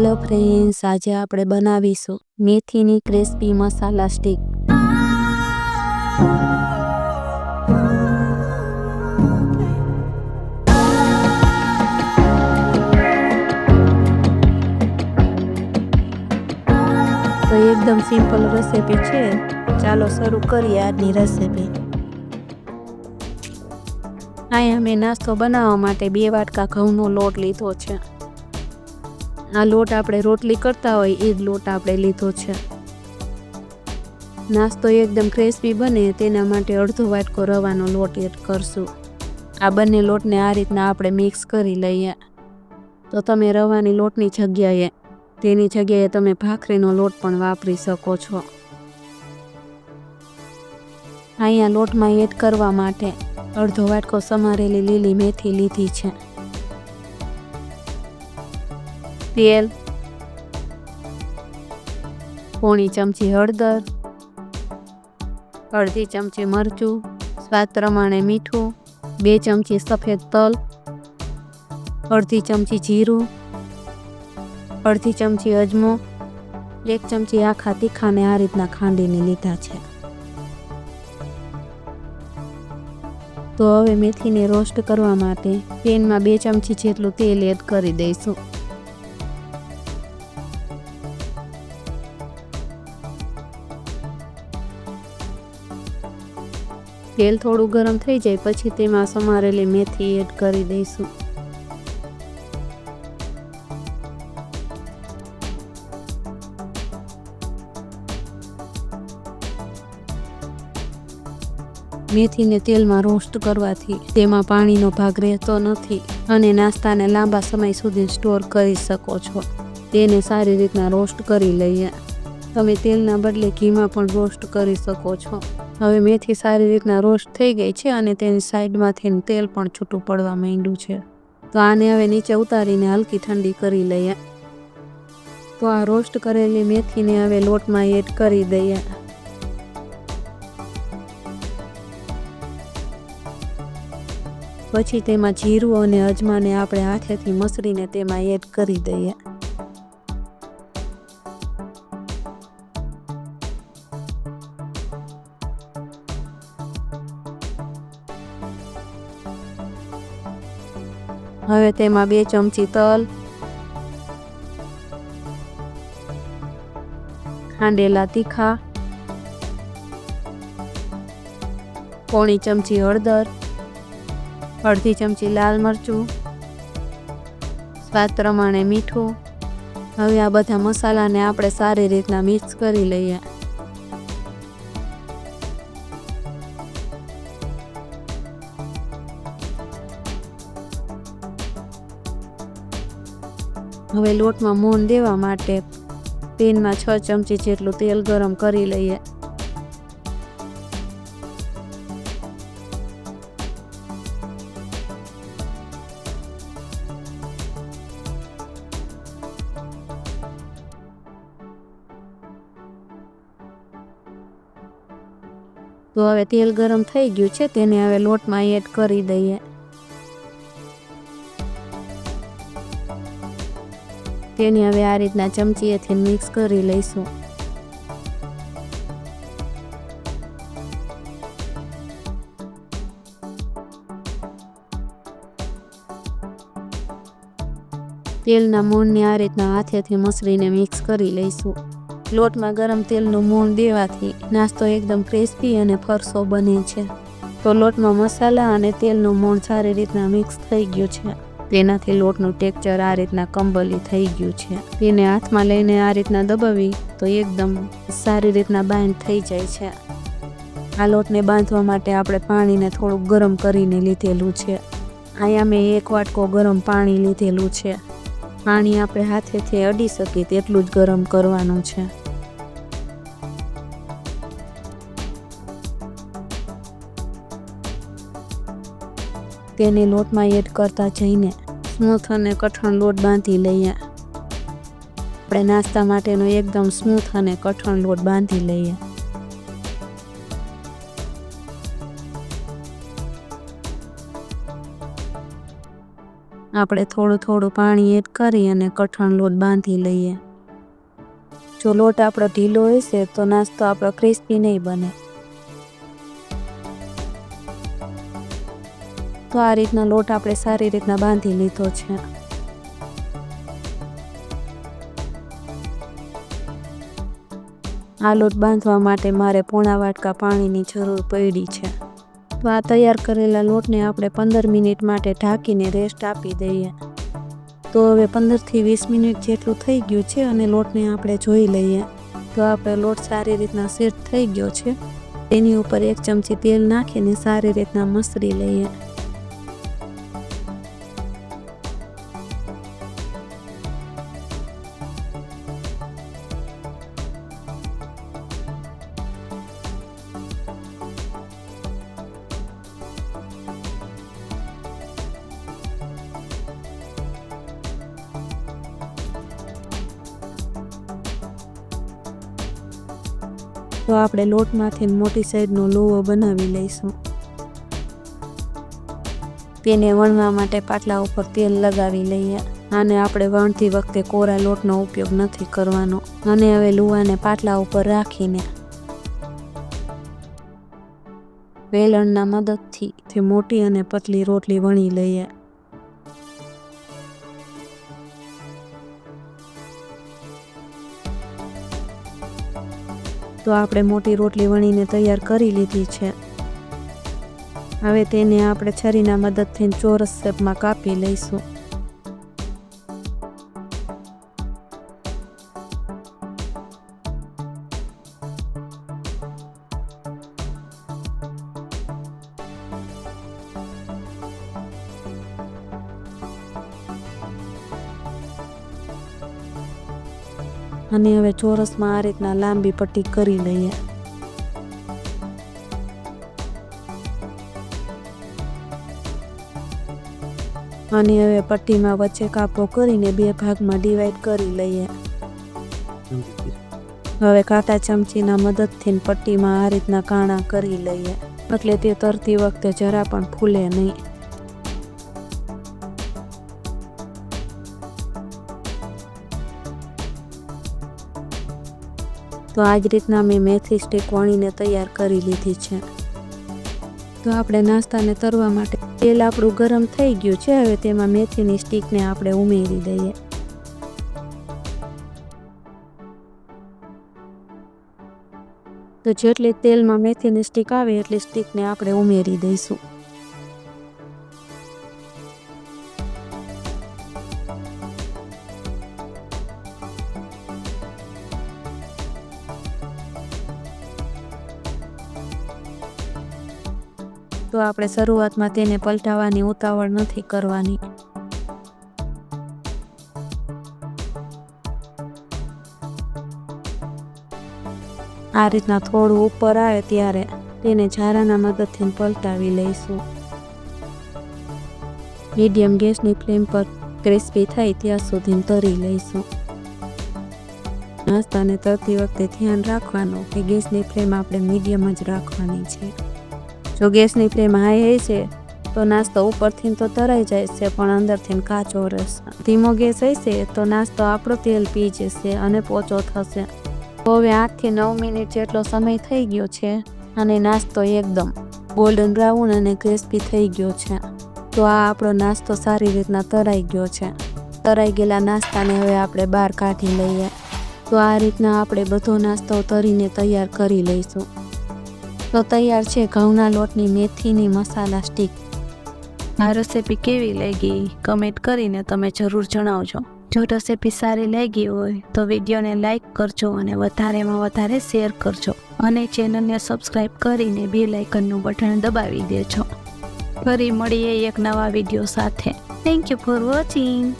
હાલો friends આજે આપણે બનાવીશું મેથીની ક્રિસ્પી મસાલા સ્ટીક તો એકદમ સિમ્પલ રેસીપી છે. ચાલો શરૂ કરીએ આજની રેસીપી અહીંયા મેં નાસ્તો બનાવવા માટે બે વાટકા ઘઉંનો લોટ લીધો છે. આ લોટ આપણે રોટલી કરતા હોય, એ જ લોટ આપણે લીધો છે. નાસ્તો એકદમ ક્રિસ્પી બને, તેના માટે અડધો વાટકો રવાનો લોટ એડ કરશું. આ બંને લોટને આ રીતના આપણે મિક્સ કરી લઈએ. તો તમે રવાની લોટની જગ્યાએ, તેની જગ્યાએ તમે ભાખરીનો લોટ પણ વાપરી શકો છો. અહીંયા લોટમાં એડ કરવા માટે અડધો વાટકો સમારેલી લીલી મેથી લીધી છે. તેલ, પોણી ચમચી હળદર, અડધી ચમચી મરચું, સ્વાદ પ્રમાણે મીઠું, બે ચમચી સફેદ તલ, અડધી ચમચી જીરું, અડધી ચમચી અજમો, એક ચમચી આખા તીખાને આ રીતના ખાંડીને લીધા છે. તો હવે મેથીને રોસ્ટ કરવા માટે પેનમાં બે ચમચી જેટલું તેલ એડ કરી દઈશું. તેલ થોડું ગરમ થઈ જાય, પછી તેમાં સમારેલી મેથી એડ કરી દઈશું. મેથીને તેલમાં રોસ્ટ કરવાથી તેમાં પાણીનો ભાગ રહેતો નથી અને નાસ્તાને લાંબા સમય સુધી સ્ટોર કરી શકો છો. તેને સારી રીતના રોસ્ટ કરી લઈએ. તમે તેલના બદલે ઘીમાં પણ રોસ્ટ કરી શકો છો. હવે મેથી સારી રીતના રોસ્ટ થઈ ગઈ છે અને તેની સાઈડમાંથી તેલ પણ છૂટું પડવા માંડ્યું છે. તો આને હવે નીચે ઉતારીને હલકી ઠંડી કરી લઈએ. તો આ રોસ્ટ કરેલી મેથીને હવે લોટમાં એડ કરી દઈએ. પછી તેમાં જીરું અને અજમાને આપણે હાથેથી મસળીને તેમાં એડ કરી દઈએ. હવે તેમાં બે ચમચી તલ, ખાંડેલા તીખા, પોણી ચમચી હળદર, અડધી ચમચી લાલ મરચું, સ્વાદ પ્રમાણે મીઠું. હવે આ બધા મસાલાને આપણે સારી રીતના મિક્સ કરી લઈએ. હવે લોટમાં મોણ દેવા માટે પેનમાં છ ચમચી જેટલું તેલ ગરમ કરી લઈએ. તો હવે તેલ ગરમ થઈ ગયું છે, તેને હવે લોટમાં એડ કરી દઈએ. તેને હવે આ રીતના ચમચીએથી મિક્સ કરી લઈશું. તેલના મૂળને આ રીતના હાથેથી મસળીને મિક્સ કરી લઈશું. લોટમાં ગરમ તેલનું મૂણ દેવાથી નાસ્તો એકદમ ક્રિસ્પી અને ફરસો બને છે. તો લોટમાં મસાલા અને તેલનું મૂણ સારી રીતના મિક્સ થઈ ગયું છે. તેનાથી લોટનું ટેક્ચર આ રીતના કંબલી થઈ ગયું છે. તેને હાથમાં લઈને આ રીતના દબાવી તો એકદમ સારી રીતના બાંધ થઈ જાય છે. આ લોટને બાંધવા માટે આપણે પાણીને થોડું ગરમ કરીને લીધેલું છે. અહીંયા મેં એક વાટકો ગરમ પાણી લીધેલું છે. પાણી આપણે હાથેથી અડી શકીએ તેટલું જ ગરમ કરવાનું છે. તેને લોટમાં એડ કરતા જઈને સ્મૂથ અને કઠણ લોટ બાંધી લઈએ. આપણે નાસ્તા માટેનો એકદમ સ્મૂથ અને કઠણ લોટ બાંધી લઈએ. આપણે થોડું થોડું પાણી એડ કરી અને કઠણ લોટ બાંધી લઈએ. જો લોટ આપણો ઢીલો હશે તો નાસ્તો આપણો ક્રિસ્પી નહીં બને. તો આ રીતના લોટ આપણે સારી રીતના બાંધી લીધો છે. આ લોટ બાંધવા માટે મારે પોણા વાટકા પાણીની જરૂર પડી છે. તો આ તૈયાર કરેલા લોટને આપણે પંદર મિનિટ માટે ઢાંકીને રેસ્ટ આપી દઈએ. તો હવે પંદરથી વીસ મિનિટ જેટલું થઈ ગયું છે અને લોટને આપણે જોઈ લઈએ. તો આપણે લોટ સારી રીતના સેટ થઈ ગયો છે. તેની ઉપર એક ચમચી તેલ નાખીને સારી રીતના મસળી લઈએ. તો આપણે લોટમાંથી મોટી સાઈઝનો લોવો બનાવી લઈશું. તેને વણવા માટે પાટલા ઉપર તેલ લગાવી લઈએ. આને આપણે વણતી વખતે કોરા લોટનો ઉપયોગ નથી કરવાનો. અને હવે લુવાને પાટલા ઉપર રાખીને વેલણના મદદથી મોટી અને પતલી રોટલી વણી લઈએ. તો આપણે મોટી રોટલી વણીને તૈયાર કરી લીધી છે. હવે તેને આપણે છરીના મદદથી ચોરસ શેપમાં કાપી લઈશું. અને હવે ચોરસમાં આ રીતના લાંબી પટ્ટી કરી લઈએ. અને હવે પટ્ટીમાં વચ્ચે કાપો કરીને બે ભાગમાં ડિવાઈડ કરી લઈએ. હવે કાંટા ચમચીના મદદથી પટ્ટીમાં આ રીતના કાણા કરી લઈએ. એટલે તે તરતી વખતે જરા પણ ફૂલે નહીં. તો આ જ રીતના મેં મેથી સ્ટીક વણીને તૈયાર કરી લીધી છે. તો આપણે નાસ્તાને તરવા માટે તેલ આપણું ગરમ થઈ ગયું છે, હવે તેમાં મેથીની સ્ટીકને આપણે ઉમેરી દઈએ. તો જેટલી તેલમાં મેથીની સ્ટીક આવે એટલી સ્ટીકને આપણે ઉમેરી દઈશું. તો આપણે શરૂઆતમાં તેને પલટાવવાની ઉતાવળ નથી કરવાની. આ રીતના થોડું ઉપર આવે ત્યારે તેને ઝારાના મદદથી પલટાવી લઈશું. મીડિયમ ગેસની ફ્લેમ પર ક્રિસ્પી થાય ત્યાં સુધી તરી લઈશું. નાસ્તાને તરતી વખતે ધ્યાન રાખવાનું કે ગેસની ફ્લેમ આપણે મીડિયમ જ રાખવાની છે. જો ગેસની ફ્લેમ હાઈ હશે તો નાસ્તો ઉપરથી તો તરાઈ જાય છે, પણ અંદરથી કાચો રહેશે ધીમો ગેસ હશે તો નાસ્તો આપણો તેલ પી જશે અને પોચો થશે. તો હવે આઠથી નવ મિનિટ જેટલો સમય થઈ ગયો છે, અને નાસ્તો એકદમ ગોલ્ડન બ્રાઉન અને ક્રિસ્પી થઈ ગયો છે. તો આ આપણો નાસ્તો સારી રીતના તરાઈ ગયો છે. તરાઈ ગયેલા નાસ્તાને હવે આપણે બહાર કાઢી લઈએ. તો આ રીતના આપણે બધો નાસ્તો તરીને તૈયાર કરી લઈશું. તો તૈયાર છે ઘઉંના લોટની મેથીની મસાલા સ્ટીક આ રેસીપી કેવી લાગી? કમેન્ટ કરીને તમે જરૂર જણાવજો. જો રેસીપી સારી લાગી હોય તો વિડીયોને લાઇક કરજો અને વધારેમાં વધારે શેર કરજો. અને ચેનલને સબસ્ક્રાઈબ કરીને બે લાઇકનનું બટન દબાવી દેજો. ફરી મળીએ એક નવા વીડિયો સાથે. Thank you for watching